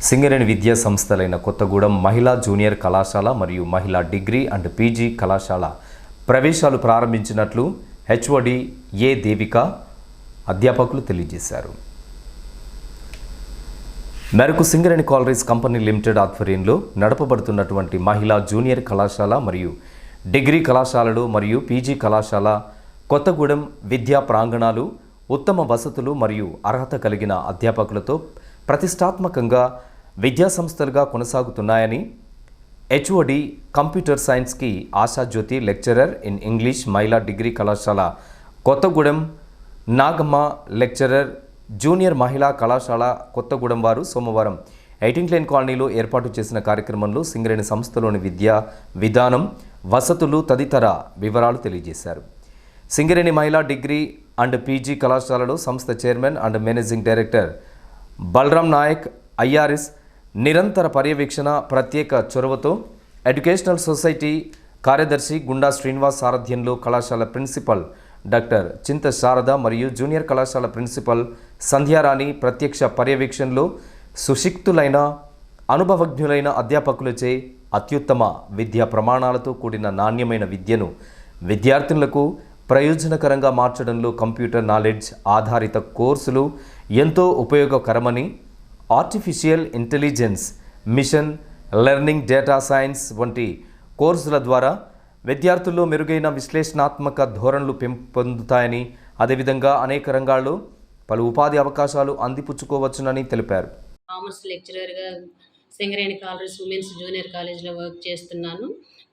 సింగరేణి విద్యా సంస్థలైన కొత్తగూడెం మహిళా జూనియర్ కళాశాల మరియు మహిళా డిగ్రీ అండ్ పీజీ కళాశాల ప్రవేశాలు ప్రారంభించినట్లు హెచ్ఓడి ఏ దేవిక అధ్యాపకులు తెలియజేశారు. మేరకు సింగరేణి కాలరీస్ కంపెనీ లిమిటెడ్ ఆధ్వర్యంలో నడపబడుతున్నటువంటి మహిళా జూనియర్ కళాశాల మరియు డిగ్రీ కళాశాలలు మరియు పీజీ కళాశాల కొత్తగూడెం విద్యా ప్రాంగణాలు ఉత్తమ వసతులు మరియు అర్హత కలిగిన అధ్యాపకులతో ప్రతిష్టాత్మకంగా విద్యా సంస్థలుగా కొనసాగుతున్నాయని హెచ్ఓడి కంప్యూటర్ సైన్స్కి ఆశాజ్యోతి లెక్చరర్ ఇన్ ఇంగ్లీష్ మహిళా డిగ్రీ కళాశాల కొత్తగూడెం నాగమ్మ లెక్చరర్ జూనియర్ మహిళా కళాశాల కొత్తగూడెం వారు సోమవారం ఎయిటీన్ లైన్ కాలనీలో ఏర్పాటు చేసిన కార్యక్రమంలో సింగరేణి సంస్థలోని విద్యా విధానం వసతులు తదితర వివరాలు తెలియజేశారు. సింగరేణి మహిళా డిగ్రీ అండ్ పీజీ కళాశాలలో సంస్థ chairman and managing director Balaram Naik IRS నిరంతర పర్యవేక్షణ ప్రత్యేక చొరవతో ఎడ్యుకేషనల్ సొసైటీ కార్యదర్శి గుండా శ్రీనివాస్ సారథ్యంలో కళాశాల ప్రిన్సిపల్ డాక్టర్ చింత శారద మరియు జూనియర్ కళాశాల ప్రిన్సిపల్ సంధ్యారాణి ప్రత్యక్ష పర్యవేక్షణలో సుశిక్తులైన అనుభవజ్ఞులైన అధ్యాపకులచే అత్యుత్తమ విద్యా ప్రమాణాలతో కూడిన నాణ్యమైన విద్యను విద్యార్థినులకు ప్రయోజనకరంగా మార్చడంలో కంప్యూటర్ నాలెడ్జ్ ఆధారిత కోర్సులు ఎంతో ఉపయోగకరమని artificial intelligence machine learning data science వంటి కోర్సుల ద్వారా విద్యార్థుల్లో మెరుగైన విశ్లేషణాత్మక ధోరణులు పెంపొందుతాయని అదేవిధంగా అనేక రంగాల్లో పలు ఉపాధి అవకాశాలు అందిపుచ్చుకోవచ్చునని తెలిపారు. కామర్స్ లెక్చరర్గా సింగరేణి కాలేజ్ ఉమెన్స్ జూనియర్ కాలేజ్లో వర్క్ చేస్తున్నాను.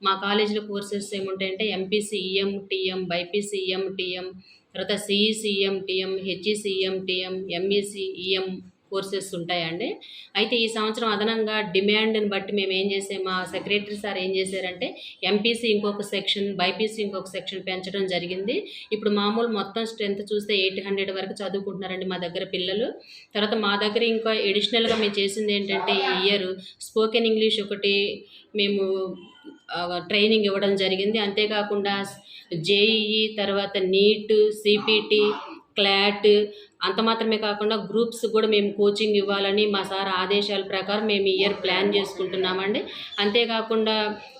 మా కాలేజీలో courses ఏముంటాయంటే MPC EM TM BPC EM TM తర్వాత CECM TM HECM TM MEC EM courses ఉంటాయండి. అయితే ఈ సంవత్సరం అదనంగా డిమాండ్ని బట్టి మేము ఏం చేసే మా సెక్రటరీ సార్ ఏం చేశారంటే ఎంపీసీ ఇంకొక సెక్షన్ బైపీసీ ఇంకొక సెక్షన్ పెంచడం జరిగింది. ఇప్పుడు మామూలు మొత్తం స్ట్రెంత్ చూస్తే ఎయిట్ హండ్రెడ్ వరకు చదువుకుంటున్నారండి మా దగ్గర పిల్లలు. తర్వాత మా దగ్గర ఇంకా ఎడిషనల్గా మేము చేసింది ఏంటంటే ఈ ఇయర్ స్పోకెన్ ఇంగ్లీష్ ఒకటి మేము ట్రైనింగ్ ఇవ్వడం జరిగింది. అంతేకాకుండా జేఈఈ తర్వాత నీట్ సిపిటి క్లాట్ అంత మాత్రమే కాకుండా గ్రూప్స్ కూడా మేము కోచింగ్ ఇవ్వాలని మా సార్ ఆదేశాల ప్రకారం మేము ఇయర్ ప్లాన్ చేసుకుంటున్నామండి. అంతేకాకుండా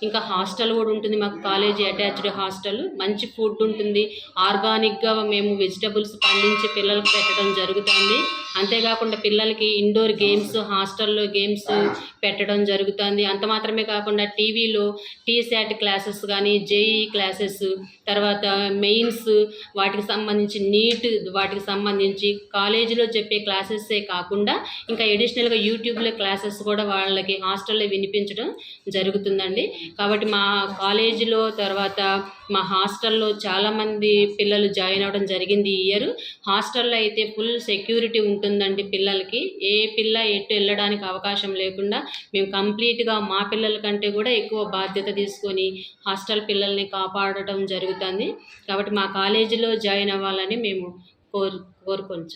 ఇంకా హాస్టల్ కూడా ఉంటుంది మాకు కాలేజీ అటాచ్డ్ హాస్టల్. మంచి ఫుడ్ ఉంటుంది ఆర్గానిక్గా మేము వెజిటబుల్స్ పండించి పిల్లలకు పెట్టడం జరుగుతుంది. అంతేకాకుండా పిల్లలకి ఇండోర్ గేమ్స్ హాస్టల్లో గేమ్స్ పెట్టడం జరుగుతుంది. అంత మాత్రమే కాకుండా టీవీలో టీశాట్ క్లాసెస్ కానీ జేఈ క్లాసెస్ తర్వాత మెయిన్స్ వాటికి సంబంధించి నీట్ వాటికి సంబంధించి కాలేజీలో చెప్పే క్లాసెస్సే కాకుండా ఇంకా ఎడిషనల్గా యూట్యూబ్లో క్లాసెస్ కూడా వాళ్ళకి హాస్టల్లో వినిపించడం జరుగుతుందండి. కాబట్టి మా కాలేజీలో తర్వాత మా హాస్టల్లో చాలామంది పిల్లలు జాయిన్ అవ్వడం జరిగింది ఈ ఇయర్. హాస్టల్లో అయితే ఫుల్ సెక్యూరిటీ ఉంటుందండి పిల్లలకి. ఏ పిల్ల ఎటు వెళ్ళడానికి అవకాశం లేకుండా మేము కంప్లీట్గా మా పిల్లల కంటే కూడా ఎక్కువ బాధ్యత తీసుకొని హాస్టల్ పిల్లల్ని కాపాడటం జరుగుతుంది. కాబట్టి మా కాలేజీలో జాయిన్ అవ్వాలని మేము కోరు కోరుకొంచు.